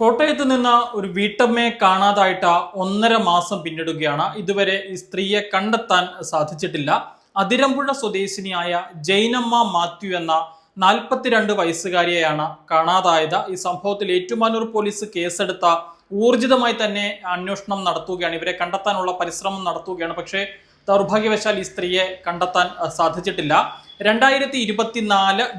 കോട്ടയത്ത് നിന്ന് ഒരു വീട്ടമ്മയെ കാണാതായിട്ട് ഒന്നര മാസം പിന്നിടുകയാണ്. ഇതുവരെ ഈ സ്ത്രീയെ കണ്ടെത്താൻ സാധിച്ചിട്ടില്ല. അതിരമ്പുഴ സ്വദേശിനിയായ ജൈനമ്മ മാത്യു എന്ന നാൽപ്പത്തിരണ്ട് വയസ്സുകാരിയെയാണ് കാണാതായത്. ഈ സംഭവത്തിൽ ഏറ്റുമാനൂർ പോലീസ് കേസെടുത്ത ഊർജിതമായി തന്നെ അന്വേഷണം നടത്തുകയാണ്. ഇവരെ കണ്ടെത്താനുള്ള പരിശ്രമം നടത്തുകയാണ്. പക്ഷേ ദൗർഭാഗ്യവശാൽ ഈ സ്ത്രീയെ കണ്ടെത്താൻ സാധിച്ചിട്ടില്ല. രണ്ടായിരത്തി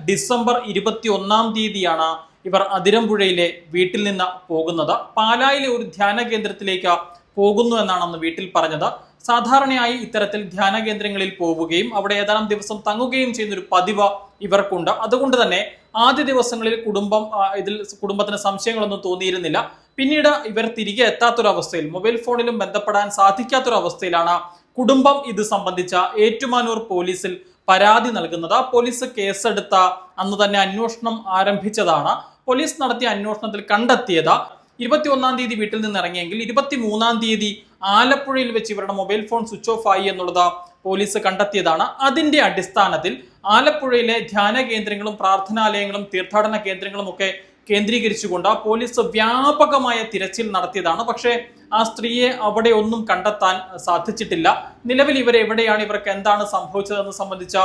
ഡിസംബർ ഇരുപത്തി ഒന്നാം തീയതിയാണ് ഇവർ അതിരമ്പുഴയിലെ വീട്ടിൽ നിന്ന് പോകുന്നത്. പാലായിലെ ഒരു ധ്യാന കേന്ദ്രത്തിലേക്ക് പോകുന്നു എന്നാണ് അന്ന് വീട്ടിൽ പറഞ്ഞത്. സാധാരണയായി ഇത്തരത്തിൽ ധ്യാന കേന്ദ്രങ്ങളിൽ പോവുകയും അവിടെ ഏതാനും ദിവസം തങ്ങുകയും ചെയ്യുന്ന ഒരു പതിവ് ഇവർക്കുണ്ട്. അതുകൊണ്ട് തന്നെ ആദ്യ ദിവസങ്ങളിൽ കുടുംബം ഇതിൽ കുടുംബത്തിന് സംശയങ്ങളൊന്നും തോന്നിയിരുന്നില്ല. പിന്നീട് ഇവർ തിരികെ എത്താത്തൊരവസ്ഥയിൽ മൊബൈൽ ഫോണിലും ബന്ധപ്പെടാൻ സാധിക്കാത്തൊരവസ്ഥയിലാണ് കുടുംബം ഇത് സംബന്ധിച്ച ഏറ്റുമാനൂർ പോലീസിൽ പരാതി നൽകുന്നത്. പോലീസ് കേസെടുത്ത അന്ന് തന്നെ അന്വേഷണം ആരംഭിച്ചതാണ്. പോലീസ് നടത്തിയ അന്വേഷണത്തിൽ കണ്ടെത്തിയത് ഇരുപത്തി ഒന്നാം തീയതി വീട്ടിൽ നിന്ന് ഇറങ്ങിയെങ്കിൽ ഇരുപത്തി മൂന്നാം തീയതി ആലപ്പുഴയിൽ വെച്ച് ഇവരുടെ മൊബൈൽ ഫോൺ സ്വിച്ച് ഓഫ് ആയി എന്നുള്ളത് പോലീസ് കണ്ടെത്തിയതാണ്. അതിന്റെ അടിസ്ഥാനത്തിൽ ആലപ്പുഴയിലെ ധ്യാന കേന്ദ്രങ്ങളും പ്രാർത്ഥനാലയങ്ങളും തീർത്ഥാടന കേന്ദ്രങ്ങളും ഒക്കെ കേന്ദ്രീകരിച്ചുകൊണ്ട് പോലീസ് വ്യാപകമായ തിരച്ചിൽ നടത്തിയതാണ്. പക്ഷേ ആ സ്ത്രീയെ അവിടെ ഒന്നും കണ്ടെത്താൻ സാധിച്ചിട്ടില്ല. നിലവിൽ ഇവർ എവിടെയാണ് ഇവർക്ക് എന്താണ് സംഭവിച്ചതെന്ന് സംബന്ധിച്ച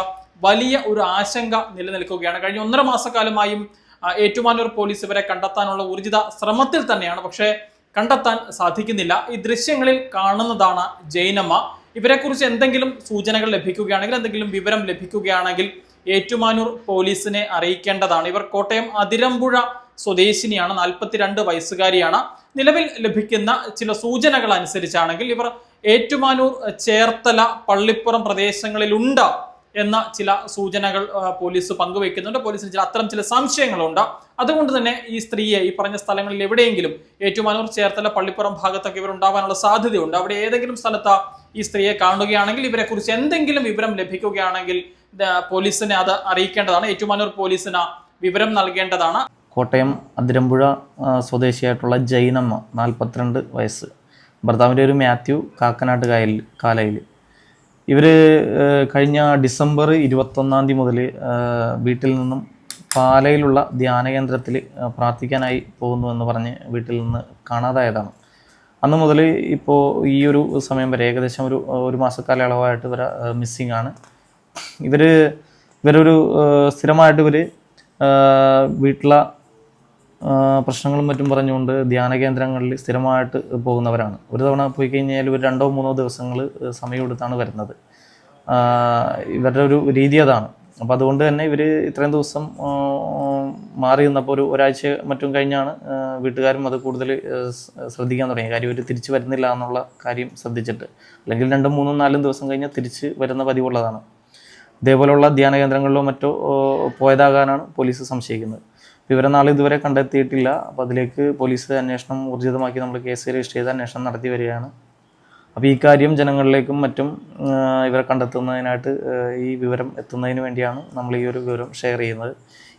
വലിയ ഒരു ആശങ്ക നിലനിൽക്കുകയാണ്. കഴിഞ്ഞ ഒന്നര മാസക്കാലമായും ഏറ്റുമാനൂർ പോലീസ് ഇവരെ കണ്ടെത്താനുള്ള ഊർജിത ശ്രമത്തിൽ തന്നെയാണ്. പക്ഷേ കണ്ടെത്താൻ സാധിക്കുന്നില്ല. ഈ ദൃശ്യങ്ങളിൽ കാണുന്നതാണ് ജൈനമ്മ ഇവരെക്കുറിച്ച് എന്തെങ്കിലും സൂചനകൾ ലഭിക്കുകയാണെങ്കിൽ എന്തെങ്കിലും വിവരം ലഭിക്കുകയാണെങ്കിൽ ഏറ്റുമാനൂർ പോലീസിനെ അറിയിക്കേണ്ടതാണ്. ഇവർ കോട്ടയം അതിരമ്പുഴ സ്വദേശിനിയാണ് നാൽപ്പത്തിരണ്ട് വയസ്സുകാരിയാണ്. നിലവിൽ ലഭിക്കുന്ന ചില സൂചനകൾ അനുസരിച്ചാണെങ്കിൽ ഇവർ ഏറ്റുമാനൂർ ചേർത്തല പള്ളിപ്പുറം പ്രദേശങ്ങളിലുണ്ട്. എന്ന ചില സൂചനകൾ പോലീസ് പങ്കുവെക്കുന്നുണ്ട് പോലീസിന് ചില അത്തരം ചില സംശയങ്ങളുണ്ട്. അതുകൊണ്ട് തന്നെ ഈ സ്ത്രീയെ ഈ പറഞ്ഞ സ്ഥലങ്ങളിൽ എവിടെയെങ്കിലും ഏറ്റുമാനൂർ ചേർത്തല പള്ളിപ്പുറം ഭാഗത്തൊക്കെ ഇവർ ഉണ്ടാവാനുള്ള സാധ്യതയുണ്ട്. അവിടെ ഏതെങ്കിലും സ്ഥലത്ത് ഈ സ്ത്രീയെ കാണുകയാണെങ്കിൽ ഇവരെ കുറിച്ച് എന്തെങ്കിലും വിവരം ലഭിക്കുകയാണെങ്കിൽ പോലീസിനെ അത് അറിയിക്കേണ്ടതാണ്. ഏറ്റുമാനൂർ പോലീസിന് വിവരം നൽകേണ്ടതാണ്. കോട്ടയം അതിരമ്പുഴ സ്വദേശിയായിട്ടുള്ള ജൈനമ്മ നാൽപ്പത്തിരണ്ട് വയസ്സ്. ഭർത്താവിന്റെ ഒരു മാത്യു കാക്കനാട്ട് കായൽ കാലയിൽ. ഇവർ കഴിഞ്ഞ ഡിസംബർ ഇരുപത്തൊന്നാം തീയതി മുതൽ വീട്ടിൽ നിന്നും പാലയിലുള്ള ധ്യാന കേന്ദ്രത്തിൽ പ്രാർത്ഥിക്കാനായി പോകുന്നു എന്ന് പറഞ്ഞ് വീട്ടിൽ നിന്ന് കാണാതായതാണ്. അന്ന് മുതൽ ഇപ്പോൾ ഈ ഒരു സമയം വരെ ഏകദേശം ഒരു ഒരു മാസക്കാലയളവായിട്ട് ഇവർ മിസ്സിങ് ആണ്. ഇവർ ഇവരൊരു സ്ഥിരമായിട്ട് ഇവർ വീട്ടിലെ പ്രശ്നങ്ങളും മറ്റും പറഞ്ഞുകൊണ്ട് ധ്യാന കേന്ദ്രങ്ങളിൽ സ്ഥിരമായിട്ട് പോകുന്നവരാണ്. ഒരു തവണ പോയി കഴിഞ്ഞാൽ ഒരു രണ്ടോ മൂന്നോ ദിവസങ്ങൾ സമയമെടുത്താണ് വരുന്നത്. ഇവരുടെ ഒരു രീതി അതാണ്. അപ്പോൾ അതുകൊണ്ട് തന്നെ ഇവർ ഇത്രയും ദിവസം മാറി നിന്നപ്പോൾ ഒരു ഒരാഴ്ച മറ്റും കഴിഞ്ഞാണ് വീട്ടുകാരും അത് കൂടുതൽ ശ്രദ്ധിക്കാൻ തുടങ്ങി കാര്യം ഇവർ തിരിച്ച് വരുന്നില്ല എന്നുള്ള കാര്യം ശ്രദ്ധിച്ചിട്ട്. അല്ലെങ്കിൽ രണ്ടും മൂന്നും നാലും ദിവസം കഴിഞ്ഞാൽ തിരിച്ച് വരുന്ന പതിവുള്ളതാണ്. ഇതേപോലെയുള്ള ധ്യാന കേന്ദ്രങ്ങളിലോ മറ്റോ പോയതാകാനാണ് പോലീസ് സംശയിക്കുന്നത്. വിവരം നാളെ ഇതുവരെ കണ്ടെത്തിയിട്ടില്ല. അപ്പോൾ അതിലേക്ക് പോലീസ് അന്വേഷണം ഊർജിതമാക്കി നമ്മൾ കേസ് രജിസ്റ്റർ ചെയ്ത് അന്വേഷണം നടത്തി വരികയാണ്. അപ്പോൾ ഈ കാര്യം ജനങ്ങളിലേക്കും മറ്റും ഇവരെ കണ്ടെത്തുന്നതിനായിട്ട് ഈ വിവരം എത്തുന്നതിന് വേണ്ടിയാണ് നമ്മൾ ഈ ഒരു വിവരം ഷെയർ ചെയ്യുന്നത്.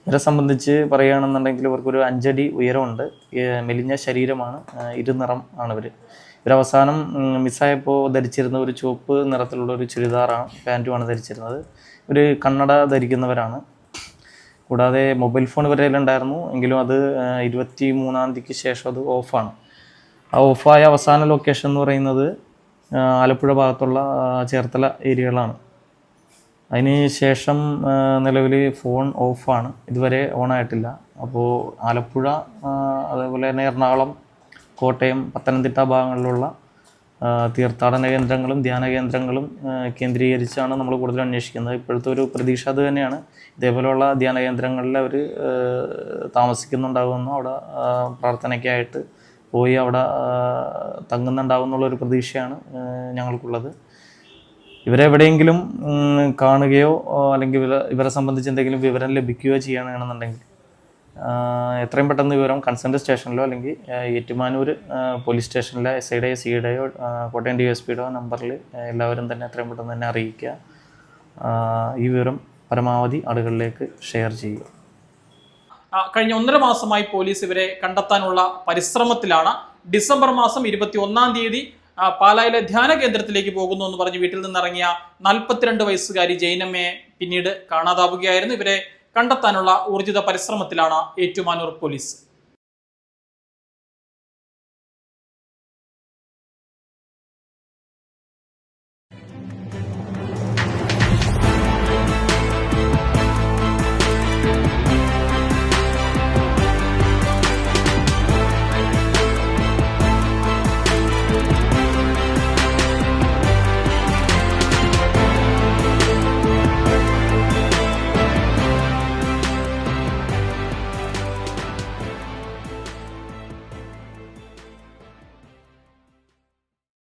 ഇവരെ സംബന്ധിച്ച് പറയുകയാണെന്നുണ്ടെങ്കിൽ ഇവർക്കൊരു അഞ്ചടി ഉയരമുണ്ട്. മെലിഞ്ഞ ശരീരമാണ് ഇരുനിറം ആണ് ഇവർ ഇവരവസാനം മിസ്സായപ്പോൾ ധരിച്ചിരുന്ന ഒരു ചുവപ്പ് നിറത്തിലുള്ള ഒരു ചുരിദാറാണ് പാന്റുമാണ് ധരിച്ചിരുന്നത്. ഒരു കണ്ണട ധരിക്കുന്നവരാണ്. കൂടാതെ മൊബൈൽ ഫോൺ ഇവരുടെ ഉണ്ടായിരുന്നു എങ്കിലും അത് ഇരുപത്തി മൂന്നാം തീയതിക്ക് ശേഷം അത് ഓഫാണ്. ആ ഓഫായ അവസാന ലൊക്കേഷൻ എന്ന് പറയുന്നത് ആലപ്പുഴ ഭാഗത്തുള്ള ചേർത്തല ഏരിയകളാണ്. അതിന് ശേഷം നിലവിൽ ഫോൺ ഓഫാണ്. ഇതുവരെ ഓൺ ആയിട്ടില്ല അപ്പോൾ ആലപ്പുഴ അതേപോലെ തന്നെ എറണാകുളം കോട്ടയം പത്തനംതിട്ട ഭാഗങ്ങളിലുള്ള തീർത്ഥാടന കേന്ദ്രങ്ങളും ധ്യാന കേന്ദ്രങ്ങളും കേന്ദ്രീകരിച്ചാണ് നമ്മൾ കൂടുതൽ അന്വേഷിക്കുന്നത്. ഇപ്പോഴത്തെ ഒരു പ്രതീക്ഷ അത് തന്നെയാണ്. ഇതേപോലെയുള്ള ധ്യാന കേന്ദ്രങ്ങളിൽ അവർ താമസിക്കുന്നുണ്ടാകുമെന്നും അവിടെ പ്രാർത്ഥനയ്ക്കായിട്ട് പോയി അവിടെ തങ്ങുന്നുണ്ടാകുമെന്നുള്ള ഒരു പ്രതീക്ഷയാണ് ഞങ്ങൾക്കുള്ളത്. ഇവരെ എവിടെയെങ്കിലും കാണുകയോ അല്ലെങ്കിൽ ഇവരെ സംബന്ധിച്ച് എന്തെങ്കിലും വിവരം ലഭിക്കുകയോ ചെയ്യുകയാണെന്നുണ്ടെങ്കിൽ എത്രയും പെട്ടെന്ന് വിവരം കൺസെന്റ് സ്റ്റേഷനിലോ അല്ലെങ്കിൽ ഏറ്റുമാനൂർ പോലീസ് സ്റ്റേഷനിലെ എസ് ഐയുടെയോ സി യുടെയോ കോട്ടയം ഡി എസ് പിയുടെയോ നമ്പറിൽ എല്ലാവരും തന്നെ എത്രയും പെട്ടെന്ന് തന്നെ അറിയിക്കുക. ഈ വിവരം പരമാവധി ആളുകളിലേക്ക് ഷെയർ ചെയ്യുക. കഴിഞ്ഞ ഒന്നര മാസമായി പോലീസ് ഇവരെ കണ്ടെത്താനുള്ള പരിശ്രമത്തിലാണ്. ഡിസംബർ മാസം ഇരുപത്തി ഒന്നാം തീയതി പാലായിലെ ധ്യാന കേന്ദ്രത്തിലേക്ക് പോകുന്നു എന്ന് പറഞ്ഞ് വീട്ടിൽ നിന്നിറങ്ങിയ നാൽപ്പത്തിരണ്ട് വയസ്സുകാരി ജൈനമ്മയെ പിന്നീട് കാണാതാവുകയായിരുന്നു. ഇവരെ കണ്ടെത്താനുള്ള ഊർജിത പരിശ്രമത്തിലാണ് ഏറ്റുമാനൂർ പോലീസ്.